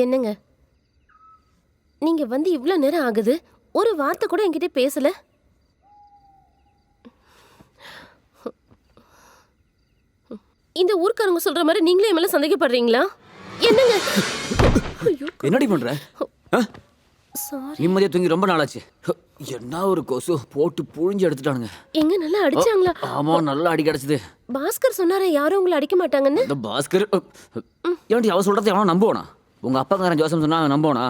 என்னங்க? நீங்க வந்து இவ்ளோ நேரம் ஆகுது ஒரு வார்த்தை கூட என்கிட்ட பேசல. இந்த ஊர்க்காரங்க சொல்ற மாதிரி நீங்களே என் மேல சந்தேகப்படுறீங்களா? என்னங்க? என்னடி பண்ற? சாரி நிம்மதியா தூங்கி ரொம்ப நாளாச்சு. என்ன ஒரு கொசு போட்டு புழிஞ்சு எடுத்துட்டானுங்க. எங்க நல்லா அடிச்சாங்களா? ஆமா நல்லா அடி கிடைச்சது. பாஸ்கர் சொன்னாரே யாரும் உங்களை அடிக்க மாட்டாங்கன்னு? இந்த பாஸ்கர் ஏன்டி அவ சொல்றதை அவன் நம்புவானா? உங்க அப்பாக்காரன் ஜோசம் சொன்னா நம்புவானா?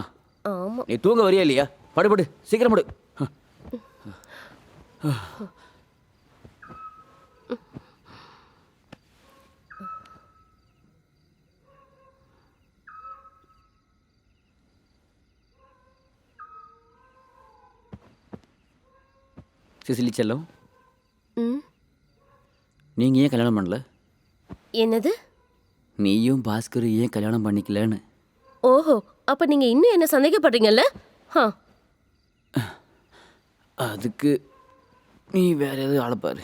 ஆமா. நீ தூங்க வரியா இல்லையா? படு படு. சீக்கிரம் படு. சிசிலி செல்லம் ம். நீங்க ஏன் கல்யாணம் பண்ணல? என்னது? நீயும் பாஸ்கர் ஏன் கல்யாணம் பண்ணிக்கலன்னு? ஓஹோ அப்ப நீங்க இன்னும் என்ன சந்தேகப்படுறீங்கல்ல? ஹா. அதுக்கு நீ வேற எதுவும் ஆளப்பாரு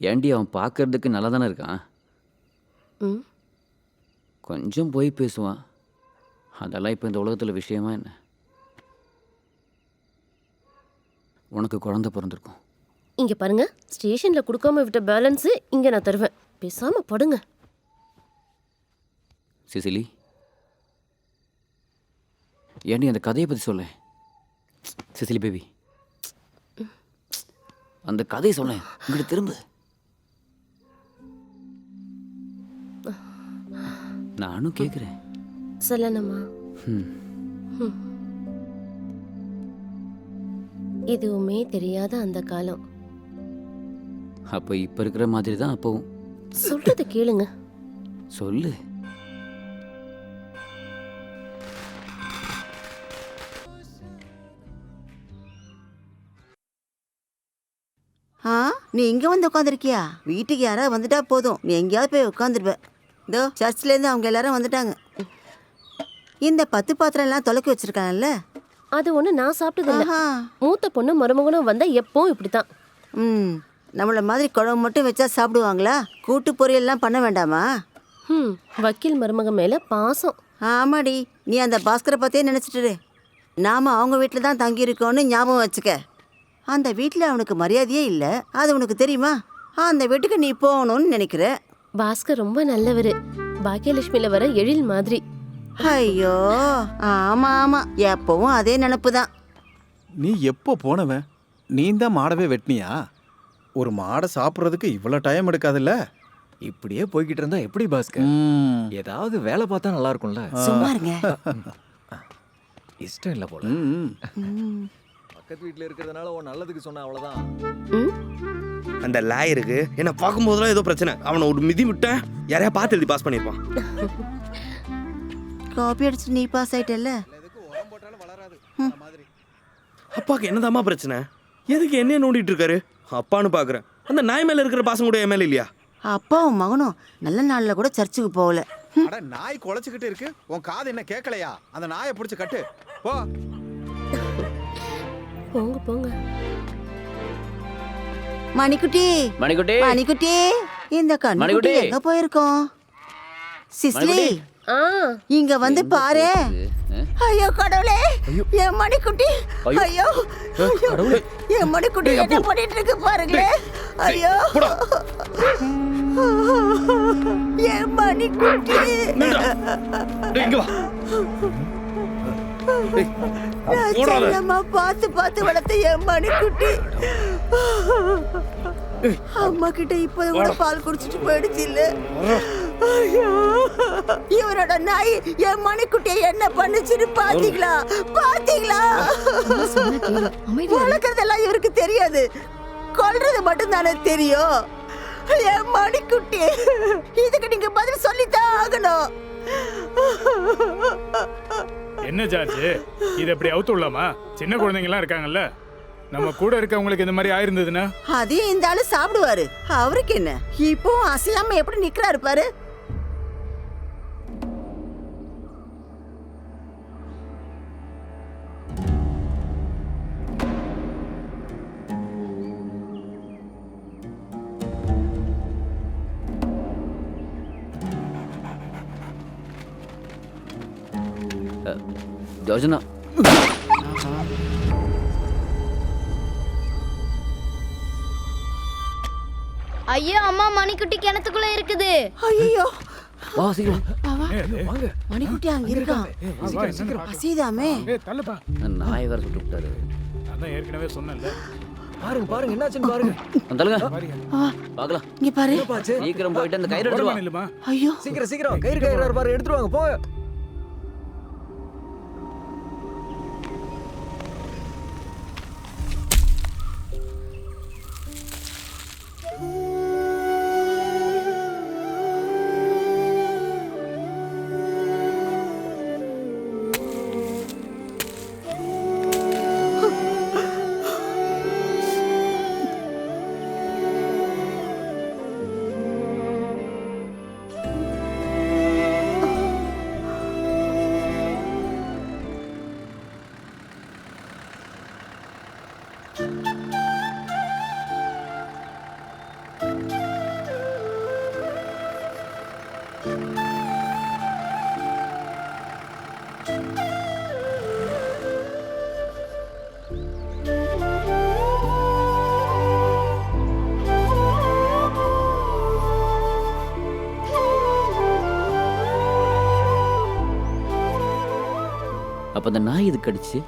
ஏண்டி அவன் பார்க்கறதுக்கு நல்லா தானே இருக்கான்? ம். கொஞ்சம் போய் பேசுவான். அதெல்லாம் இப்போ இந்த உலகத்தில் விஷயமா என்ன? உனக்கு குழந்தை பிறந்திருக்கும். இங்க பாருங்க ஸ்டேஷன்ல கொடுக்காம விட்ட பேலன்ஸ் இங்க நான் தருவேன். பேசாம படுங்க. சிசிலி ஏண்டி அந்த கதையை பற்றி சொல்ல? சிசிலி பேபி அந்த கதையை சொல்ல. இங்கிட்டு திரும்ப. நானும் கேட்குறேன் சொல்லணுமா. எதுவுமே தெரியாத அந்த காலம். அப்போ இப்போ இருக்கிற மாதிரி தான் அப்போவும். சொல்றத கேளுங்க. சொல்லு. ஆ நீ இங்க வந்து உட்காந்துருக்கியா வீட்டுக்கு யாராவது வந்துட்டா போதும். நீ எங்கேயாவது போய் உட்காந்துருப்ப இதோ சர்ச்லேருந்து அவங்க எல்லாரும் வந்துட்டாங்க. இந்த பத்து பாத்திரம் எல்லாம் தொலைக்கி வச்சிருக்காங்கல்ல? அது ஒண்ணு நான் சாப்பிட்டது இல்ல ஆஹா. மூத்த பொண்ணு மருமகனும் வந்தா எப்பவும் இப்படித்தான். ம். நம்மள மாதிரி குழம்பு மட்டும் வச்சா சாப்பிடுவாங்களா? கூட்டு பொரியல்லாம் பண்ண வேண்டாமா? ம் வக்கீல் மருமக மேல பாசம். ஆமாடி. நீ அந்த பாஸ்கரை பார்த்தே நினச்சிட்டு இரு. நாம அவங்க வீட்டில் தான் தங்கியிருக்கோன்னு ஞாபகம் வச்சுக்க. அந்த வீட்டில் அவனுக்கு மரியாதையே இல்லை. அது உனக்கு தெரியுமா? அந்த வீட்டுக்கு நீ போகணும்னு நினைக்கிற. பாஸ்கர் ரொம்ப நல்லவரு. பாக்கியலட்சுமியில வர எழில் மாதிரி. ஐயோ. ஆமா ஆமா. எப்பவும் அதே நினப்பு தான் நீ எப்போ போனவன்? நீ தான் மாடவே வெட்டினியா? ஒரு மாடை சாப்பிட்றதுக்கு இவ்வளோ டைம் எடுக்காதுல்ல? இப்படியே போய்கிட்டு இருந்தா எப்படி பாஸ்கர்? ம். ஏதாவது வேலை பார்த்தா நல்லா இருக்கும்ல? சும்மா இருங்க. இஷ்டம் இல்ல போல. பக்கத்து வீட்ல இருக்கிறதுனால உன் நல்லதுக்கு சொன்ன அவ்வளவுதான். ம். அந்த லாயருக்கு என்ன பார்க்கும்போதெல்லாம் ஏதோ பிரச்சனை. அவனை ஒரு மிதி விட்டேன். யாரையா பார்த்து எழுதி பாஸ் பண்ணியிருப்பான். காப்பி அடிச்சு நீ பாஸ் ஆயிட்டல்ல? அப்பாவுக்கு என்னதாம்மா பிரச்சனை? எதுக்கு என்ன நோண்டிட்டு இருக்காரு? அப்பான்னு பார்க்குறேன் அந்த நாய் மேலே இருக்கிற பாசம் கூட என் மேலே இல்லையா? அப்பாவும் மகனும் நல்ல நாள்ல கூட சர்ச்சுக்கு போகல. அட நாய் குலைச்சிக்கிட்டு இருக்கு. உன் காது என்ன கேட்கலையா அந்த நாயை பிடிச்சி கட்டு. போ. போங்க போங்க. மணிக்குட்டி. மணிக்குட்டி. மணிக்குட்டி இந்த கண்ணுக்குட்டி மணிக்குட்டி. எங்க போயிருக்கோம்? சிஸ்லி மணிக்குட்டி. ஆ. இங்க வந்து பாரு. ஐயோ கடவுளே. என் மணிக்குட்டி. ஐயோ. ஐயோ. என் மணிக்குட்டி என்ன பண்ணிட்டு இருக்கு பாருங்களே. ஐயோ. என் மணிக்குட்டி. இங்க வா. செல்லம்மா பார்த்து பார்த்து வளர்த்த என் மணிக்குட்டி. அம்மா கிட்ட இப்போது கூட பால் குடிச்சிட்டு போயிடுச்சு இல்ல. இவரோட நாய் என் மணிக்குட்டியை என்ன பண்ணுச்சுன்னு பாத்தீங்களா? பாத்தீங்களா? வளர்க்கறதெல்லாம் இவருக்கு தெரியாது. கொல்றது மட்டும் தானே தெரியும். என் மணிக்குட்டி இதுக்கு நீங்க பதில் சொல்லித்தான் ஆகணும். என்ன ஜார்ஜ் இது எப்படி அவுத்து விடலாமா? சின்ன குழந்தைங்கலாம் இருக்காங்கல்ல. நம்ம கூட இருக்கவங்களுக்கு இந்த மாதிரி ஆயிருந்ததுன்னா? அதையும் இந்த ஆளு சாப்பிடுவாரு. அவருக்கு என்ன? இப்போ அசையாம எப்படி நிக்கிறாரு பாரு. யோஜனா. ஐயோ அம்மா மணிக்குட்டி கிணத்துக்குள்ள இருக்குது. ஐயோ வா சீக்கிரம். மணிக்குட்டி அங்க இருக்கான். தள்ளுப்பா. நாயை வேற சுட்டு விட்டாரு. அதான் ஏற்கனவே சொன்னேன்ல. பாருங்க பாருங்க என்னாச்சுன்னு பாருங்க. ஆ, பார்க்கலாம். இங்க பாரு. பாச்சு சீக்கிரம் போயிட்டு அந்த கயிறு நில்லுமா ஐயோ. சீக்கிரம் சீக்கிரம். கயிறு கயிறு பாரு எடுத்துட்டு வாங்க போங்க அப்போ அந்த நாய் இது கடிச்சு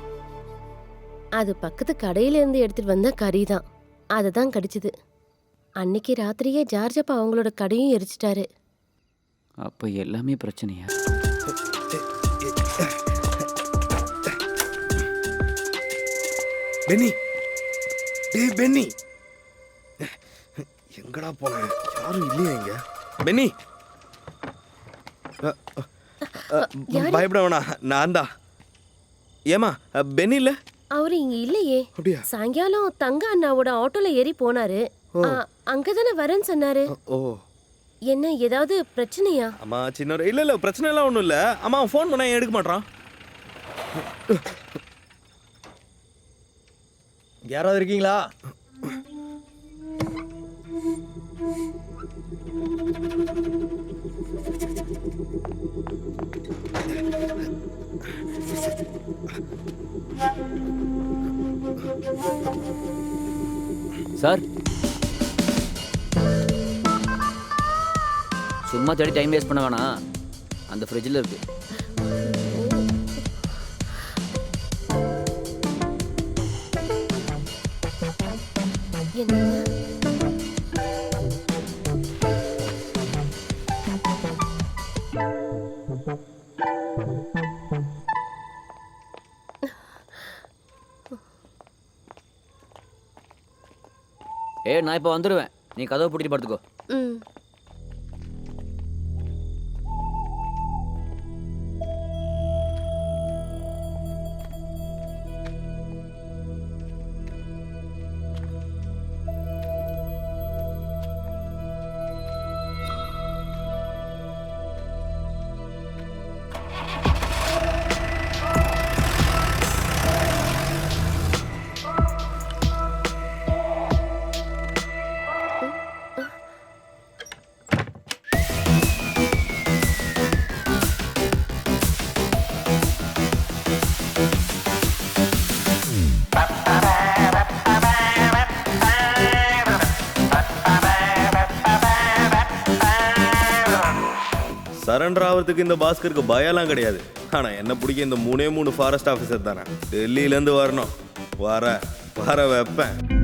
அது பக்கத்து கடையில இருந்து எடுத்துட்டு வந்த கறி தான் அதை தான் கடிச்சது. அன்னைக்கு ராத்திரியே ஜார்ஜப்பா அவங்களோட கடையும் எரிச்சிட்டாரு. அப்ப எல்லாமே பிரச்சனையா? பென்னி. டேய் பென்னி. எங்கடா போன? யாரும் இல்லையா இங்க? பென்னி. பயப்பட வேணாம். நான் தான். ஏமா பென்னி இல்ல? அவரு இங்க இல்லையே. அப்படியா? சாயங்காலம் தங்க அண்ணாவோட ஆட்டோல ஏறி போனாரு. அங்கதானே வரேன்னு சொன்னாரு. ஓ. என்ன ஏதாவது பிரச்சனையா? அம்மா சின்ன இல்ல இல்ல பிரச்சனை எல்லாம் ஒண்ணும் இல்ல. அம்மா ஃபோன் பண்ணா எடுக்க மாட்டான் யாராவது இருக்கீங்களா? சார். சும்மா தேடி டைம் வேஸ்ட் பண்ண வேணாம். அந்த ஃப்ரிட்ஜில் இருக்கு. என்ன? ஏ நான் இப்போ வந்துடுவேன் நீ கதவை பூட்டிட்டு படுத்துக்கோ. ம். சரண்டர் ஆகிறதுக்கு இந்த பாஸ்கருக்கு பயம்லாம் கிடையாது. ஆனா என்ன பிடிக்க இந்த மூணே மூணு ஃபாரஸ்ட் ஆஃபீஸர் தானே. டெல்லியிலேருந்து வரணும். வர வர வைப்பேன்.